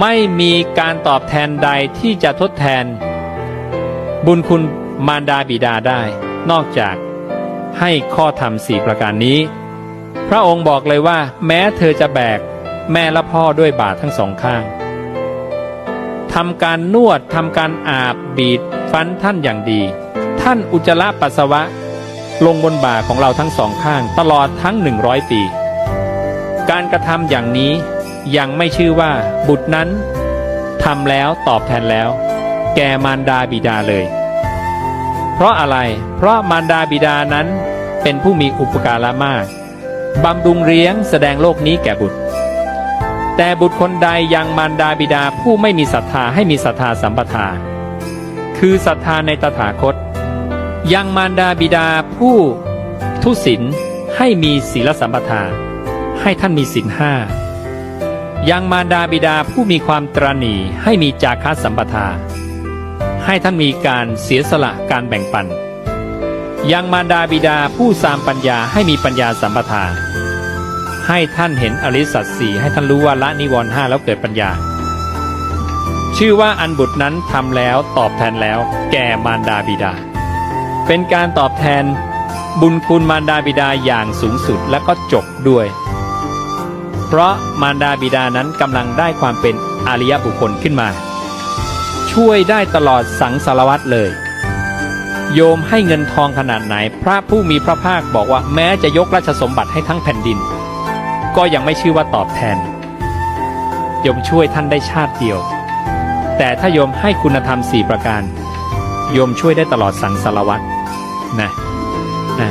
ไม่มีการตอบแทนใดที่จะทดแทน บุญคุณมารดาบิดาได้ นอกจากให้ข้อธรรมสี่ประการนี้ พระองค์บอกเลยว่า แม้เธอจะแบกแม่และพ่อด้วยบาททั้งสองข้างทำการนวดทำการอาบบีดฟันท่านอย่างดี ท่านอุจจาระปัสสาวะ ลงบนบ่าของเราทั้งสองข้าง ตลอดทั้งหนึ่งร้อยปี การกระทำอย่างนี้ ยังไม่ชื่อว่าบุตรนั้นทำแล้วตอบแทนแล้ว แกมารดาบิดาเลย เพราะอะไร เพราะมารดาบิดานั้นเป็นผู้มีอุปการะมากบำรุงเลี้ยงแสดงโลกนี้แก่บุตร แต่บุตรคนใดยังมารดาบิดาผู้ไม่มีศรัทธาให้มีศรัทธาสัมปทา คือศรัทธาในตถาคต ยังมารดาบิดาผู้ทุศิลให้มีศีลสัมปทา ให้ท่านมีศีลห้า ยังมารดาบิดาผู้มีความตรณีให้มีจาคะสัมปทา ให้ท่านมีการเสียสละการแบ่งปัน ยังมารดาบิดาผู้สามปัญญาให้มีปัญญาสัมปทา ให้ท่านเห็นอริสัตสีให้ท่านรู้ว่าละนิวรณ์ห้าแล้วเกิดปัญญา ชื่อว่าอันบุตรนั้นทำแล้วตอบแทนแล้ว แก่มารดาบิดา เป็นการตอบแทนบุญคุณมารดาบิดาอย่างสูงสุดและก็จบด้วย เพราะมารดาบิดานั้นกำลังได้ความเป็นอริยบุคคลขึ้นมา ช่วยได้ตลอดสังสารวัตรเลย โยมให้เงินทองขนาดไหน พระผู้มีพระภาคบอกว่าแม้จะยกราชสมบัติให้ทั้งแผ่นดิน ก็ยังไม่ชื่อว่าตอบแทน โยมช่วยท่านได้ชาติเดียว แต่ถ้าโยมให้คุณธรรมสี่ประการ โยมช่วยได้ตลอดสังสารวัตรนะนะ